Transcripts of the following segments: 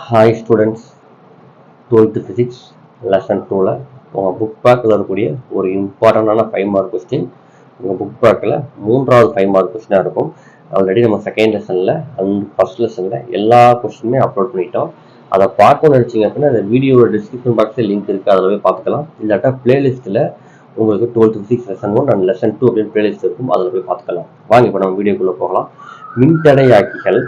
Hi students twelfth physics lesson டூவில் உங்கள் book பேக்கில் இருக்கக்கூடிய ஒரு இம்பார்ட்டண்டான ஃபைவ் மார்க் கொஸ்டின் உங்கள் புக் பேக்கில் மூன்றாவது ஃபைவ் மார்க் கொஸ்டினாக இருக்கும். ஆல்ரெடி நம்ம செகண்ட் லெசனில் அண்ட் ஃபர்ஸ்ட் லெசனில் எல்லா கொஸ்டினுமே அப்லோட் பண்ணிட்டோம். அதை பார்க்கணும்னு நினச்சிங்க அப்படின்னா அந்த வீடியோட டிஸ்கிரிப்ஷன் பாக்ஸில் லிங்க் இருக்குது அதில் போய் பார்த்துக்கலாம். இல்லாட்டா பிளேலிஸ்ட்டில் உங்களுக்கு twelfth physics lesson one and lesson two அப்படின்னு பிளேலிஸ்ட் இருக்கும். அதில் போய் பார்த்துக்கலாம். வாங்க இப்போ நம்ம வீடியோக்குள்ளே போகலாம். மின்தடையாக்கிகள்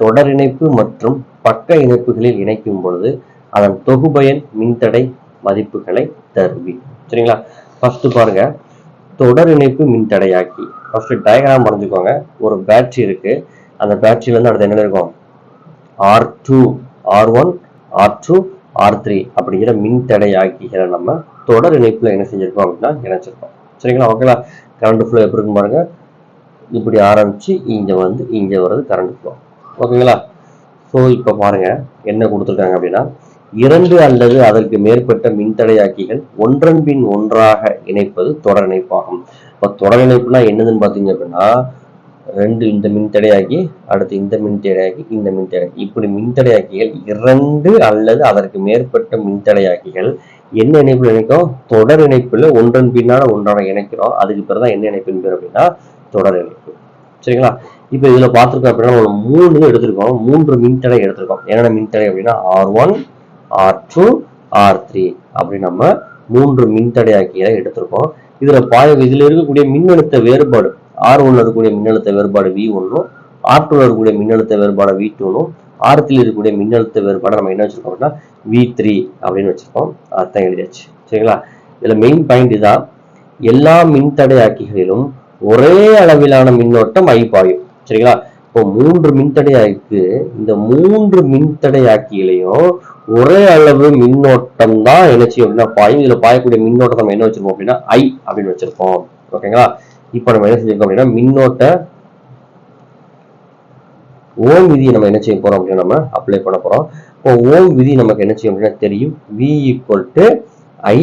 தொடர் இணைப்பு மற்றும் பக்க இணைப்புகளில் இணைக்கும் பொழுது அதன் தொகுபயன் மின்தடை மதிப்புகளை தருவி. சரிங்களா? ஃபர்ஸ்ட் பாருங்க. தொடர் இணைப்பு மின்தடையாக்கி. First diagram வரைஞ்சுக்கோங்க. ஒரு பேட்டரி இருக்கு. அந்த பேட்டரியில இருந்து அடுத்து என்ன இருக்கும்? R two R one R two R three அப்படிங்கிற மின்தடையாக்கிகளை நம்ம தொடர் இணைப்புல என்ன செஞ்சிருக்கோம் அப்படின்னா இணைச்சிருக்கோம். சரிங்களா? ஓகேங்களா கரண்ட் ஃப்ளோ எப்படி இருக்கும் பாருங்க? இப்படி ஆரம்பிச்சு இங்க வந்து இங்க வர்றது கரண்ட் ஃப்ளோ ஓகேங்களா? ஸோ இப்போ பாருங்க என்ன கொடுத்துருக்காங்க அப்படின்னா இரண்டு அல்லது அதற்கு மேற்பட்ட மின்தடையாக்கிகள் ஒன்றன் பின் ஒன்றாக இணைப்பது தொடர் இணைப்பாகும். இப்போ தொடர் இணைப்புனா என்னதுன்னு பார்த்தீங்க அப்படின்னா ரெண்டு இந்த மின்தடையாக்கி அடுத்து இந்த மின்தடையாக்கி இந்த மின்தடையாக்கி. இப்படி மின்தடையாக்கிகள் இரண்டு அல்லது அதற்கு மேற்பட்ட மின்தடையாக்கிகள் என்ன இணைப்பில் இணைக்கும்? தொடர் இணைப்பில் ஒன்றன் பின்னால ஒன்றாக இணைக்கிறோம். அதுக்கு பிறகு தான் என்ன இணைப்பின் பேர் அப்படின்னா தொடர் இணைப்பு. சரிங்களா? இப்போ இதுல பார்த்துருக்கோம் அப்படின்னா ஒரு மூணு எடுத்திருக்கோம். மூன்று மின்தடை எடுத்திருக்கோம். என்னென்ன மின்தடை அப்படின்னா R one R two R three அப்படி நம்ம மூன்று மின்தடையாக்கிகளை எடுத்திருக்கோம். இதுல பாய இதுல இருக்கக்கூடிய மின்னழுத்த வேறுபாடு ஆர் ஒன்ல இருக்கக்கூடிய மின்னழுத்த வேறுபாடு வி ஒன்னும் ஆர் டூல இருக்கக்கூடிய மின்னழுத்த வேறுபாடு வி டூனும் ஆர் த்ரீல இருக்கக்கூடிய மின்னழுத்த வேறுபாடு நம்ம என்ன வச்சிருக்கோம் அப்படின்னா வி த்ரீ அப்படின்னு வச்சிருக்கோம். அதான் எழுதியாச்சு. சரிங்களா? இதுல மெயின் பாயிண்ட் இதான் எல்லா மின்தடையாக்கிகளிலும் ஒரே அளவிலான மின்னோட்டம் ஐ பாயும். சரிங்களா? இப்போ மூன்று மின்தடையாக்கு இந்த மூன்று மின்தடையாக்கியிலையும் ஒரே அளவு மின்னோட்டம் தான் என்ன செய்யும் அப்படின்னா பாயும். இதுல பாயக்கூடிய மின்னோட்டம் நம்ம என்ன வச்சிருக்கோம் அப்படின்னா ஐ அப்படின்னு வச்சிருக்கோம் ஓகேங்களா? இப்போ நம்ம என்ன செஞ்சிருக்கோம் அப்படின்னா மின்னோட்ட ஓம் விதியை நம்ம என்ன செய்ய போறோம் அப்படின்னா நம்ம அப்ளை பண்ண போறோம். இப்போ ஓம் விதி நமக்கு என்ன செய்யும் அப்படின்னா தெரியும். V equal to I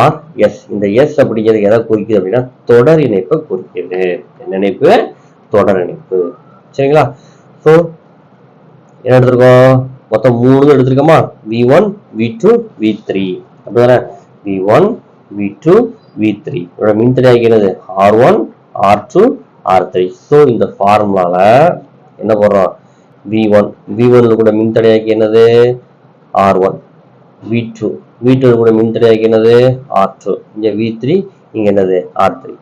R S இந்த எஸ் அப்படிங்கிறது எதை குறிக்குது அப்படின்னா தொடர் இணைப்பை குறிக்குது. என்ன இணைப்பு? தொடர் இணைப்பு. சரிங்களா? ஸோ என்ன எடுத்திருக்கோம்? மொத்தம் மூணு எடுத்திருக்கோமா? V one V two V three அப்படிதானே? V one V two V three இதோட மின்தடை ஆகிறது R one R two R three so இந்த ஃபார்முலால என்ன போடுறோம்? வி ஒன் வி ஒன்ல கூட மின்தடையாக்கி என்னது? R one V two V two கூட மின்தடையாக்கி என்னது? ஆர் டூ இங்க வி த்ரீ இங்க என்னது? ஆர் த்ரீ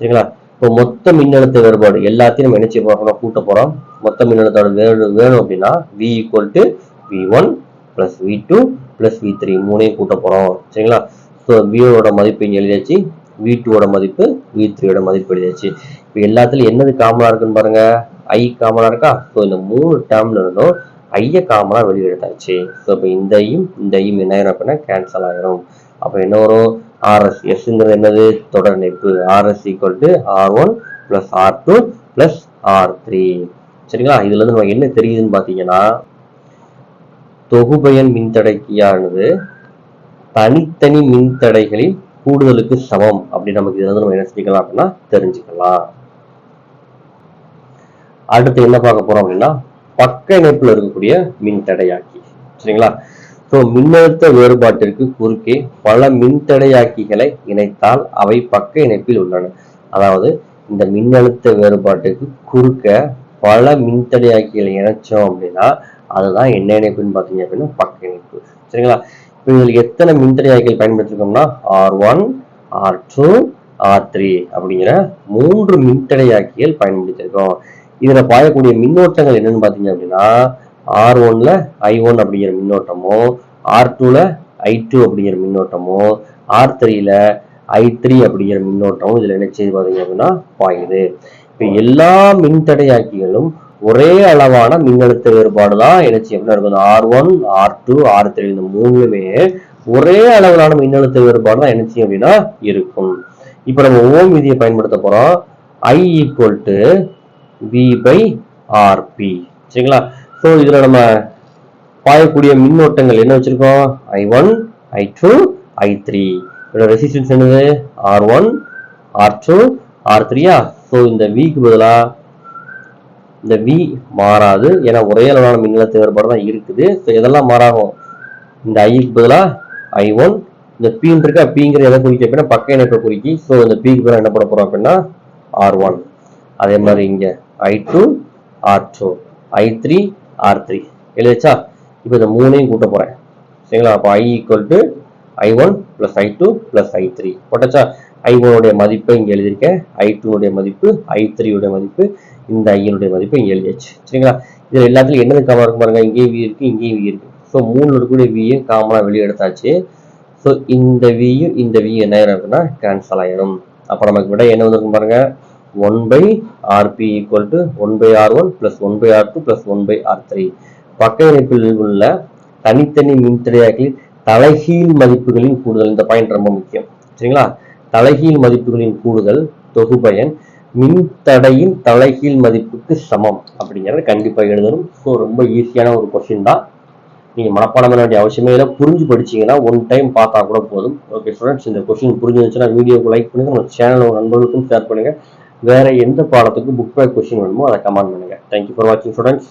சரிங்களா? இப்போ மொத்த மின்னழுத்த வேறுபாடு எல்லாத்தையும் நம்ம என்ன செய்ய போறோம் கூட்ட போறோம். மொத்த மின்னழுத்தோட வேறு வேணும் அப்படின்னா V equal to V one plus V two plus V three மூணையும் கூட்ட போறோம். சரிங்களா? ஸோ வியோட மதிப்பு இங்க எழுதியாச்சு. வி டூவோட மதிப்பு வி த்ரீயோட மதிப்பு எழுதியாச்சு. இப்போ எல்லாத்துலையும் என்னது காமனாக இருக்குன்னு பாருங்க. ஐ காமனாக இருக்கா? ஸோ இந்த மூணு டேர்ம்ல இருந்தும் ஐய காமனாக வெளியே எடுத்தாச்சு ஸோ இப்போ இந்த ஐயும் இந்த ஐயும் என்ன ஆயிரும் அப்படின்னா கேன்சல் ஆயிரும். அப்போ என்ன வரும்? ஆர்எஸ் எஸ்ங்கிறது என்னது? தொடர் இணைப்பு. RS equal to R one plus R two plus R three சரிங்களா? இதுல இருந்து நமக்கு என்ன தெரியுதுன்னு பாத்தீங்கன்னா தொகுபயன் மின்தடைக்கியானது தனித்தனி மின்தடைகளில் கூடுதலுக்கு சமம். அப்படி நமக்கு இதுல இருந்து நம்ம என்ன செஞ்சுக்கலாம் அப்படின்னா தெரிஞ்சுக்கலாம். அடுத்து என்ன பார்க்க போறோம் அப்படின்னா பக்க இணைப்புல இருக்கக்கூடிய மின்தடையாக்கி. சரிங்களா? ஸோ மின்னழுத்த வேறுபாட்டிற்கு குறுக்கே பல மின்தடையாக்கிகளை இணைத்தால் அவை பக்க இணைப்பில் உள்ளன. அதாவது இந்த மின்னழுத்த வேறுபாட்டுக்கு குறுக்க பல மின்தடையாக்கிகளை இணைச்சோம் அப்படின்னா அதுதான் என்ன இணைப்புன்னு பார்த்தீங்க அப்படின்னா பக்க இணைப்பு. சரிங்களா? இப்போ இதில் எத்தனை மின்தடையாக்கிகள் பயன்படுத்திருக்கோம்னா R one R two R three அப்படிங்கிற மூன்று மின்தடையாக்கிகள் பயன்படுத்தியிருக்கோம். இதில் பாயக்கூடிய மின்னோட்டங்கள் என்னன்னு பார்த்தீங்க அப்படின்னா ஆர் ஒன்ல ஐ ஒன் அப்படிங்கிற மின்னோட்டமோ ஆர் டூல ஐ டூ அப்படிங்கிற மின்னோட்டமோ ஆர் த்ரீல ஐ த்ரீ அப்படிங்கிற மின்னோட்டமும் இதுல என்ன செய்து பார்த்தீங்க அப்படின்னா பாயுது. இப்போ எல்லா மின்தடையாக்கிகளும் ஒரே அளவான மின்னழுத்த வேறுபாடு தான் என்ன செய்யும் அப்படின்னா இருக்கும். R one R two R three இந்த மூணுமே ஒரே அளவிலான மின்னழுத்த வேறுபாடு தான் என்ன செய்யும் அப்படின்னா இருக்கும். இப்போ நம்ம ஓம் விதியை பயன்படுத்த போறோம். I equal to V by RP சரிங்களா? ஸோ இதில் நம்ம பாயக்கூடிய மின்னோட்டங்கள் என்ன வச்சிருக்கோம்? I one I two I three இதோட ரெசிஸ்டன்ஸ் என்னது? R one R two R த்ரீயா ஸோ இந்த விக்கு பதிலாக இந்த வி மாறாது. ஏன்னா ஒரே அளவான மின்னழுத்த வேறுபாடு தான் இருக்குது. ஸோ இதெல்லாம் மாறாகும். இந்த ஐக்கு பதிலாக ஐ ஒன் இந்த பீன் இருக்கா? பீங்கிற எதை குறிக்க அப்படின்னா பக்க இணைப்பை குறிக்கி. ஸோ இந்த பீக்கு பதிலாக என்ன பண்ண போகிறோம் அப்படின்னா ஆர் ஒன் அதே மாதிரி இங்கே I two R two I three R three எழுதிச்சா இப்போ இந்த மூணையும் கூட்ட போகிறேன் சரிங்களா? அப்போ I equal to I one plus I two plus I three போட்டாச்சா? ஐ ஒனுடைய மதிப்பை இங்கே எழுதியிருக்கேன். ஐ டூனுடைய மதிப்பு ஐ த்ரீயுடைய மதிப்பு இந்த ஐயனுடைய மதிப்பு இங்கே எழுதியாச்சு. சரிங்களா? இதில் எல்லாத்துலையும் என்னது காமனாக இருக்கும் பாருங்க. இங்கேயும் வி இருக்கு இங்கேயும் வி இருக்கு. ஸோ மூணு இருக்கக்கூடிய வியும் காமனாக வெளியே எடுத்தாச்சு ஸோ இந்த வியும் இந்த வி என்ன இருக்குன்னா அப்படின்னா கேன்சல் ஆயிடும் அப்போ நமக்கு விட என்ன வந்திருக்கும் பாருங்க? One by R P equal to one by R one plus one by R two plus one by R three பக்க இணைப்பில் உள்ள தனித்தனி மின்தடையாக்களின் தலைகீழ் மதிப்புகளின் கூடுதல். இந்த பாயிண்ட் ரொம்ப முக்கியம். சரிங்களா? தலைகீழ் மதிப்புகளின் கூடுதல் தொகுபயன் மின்தடையின் தலைகீழ் மதிப்புக்கு சமம் அப்படிங்கிறத கண்டிப்பா எழுதணும். ஸோ ரொம்ப ஈஸியான ஒரு கொஸ்டின் தான். நீங்க மனப்பாடம் பண்ண வேண்டிய அவசியமே இல்லை. புரிஞ்சு படிச்சீங்கன்னா ஒன் டைம் பார்த்தா கூட போதும். ஓகே ஸ்டூடெண்ட்ஸ் இந்த கொஸ்டின் புரிஞ்சிருந்துச்சுன்னா வீடியோக்கு லைக் பண்ணுங்க. நம்ம சேனல் நண்பர்களுக்கும் ஷேர் பண்ணுங்க. வேற எந்த பாடத்துக்கு புக் பேக் கொஷின் வேணுமோ அதை கமெண்ட் பண்ணுங்க. தேங்க்யூ ஃபார் வாட்சிங் ஸ்டூடெண்ட்ஸ்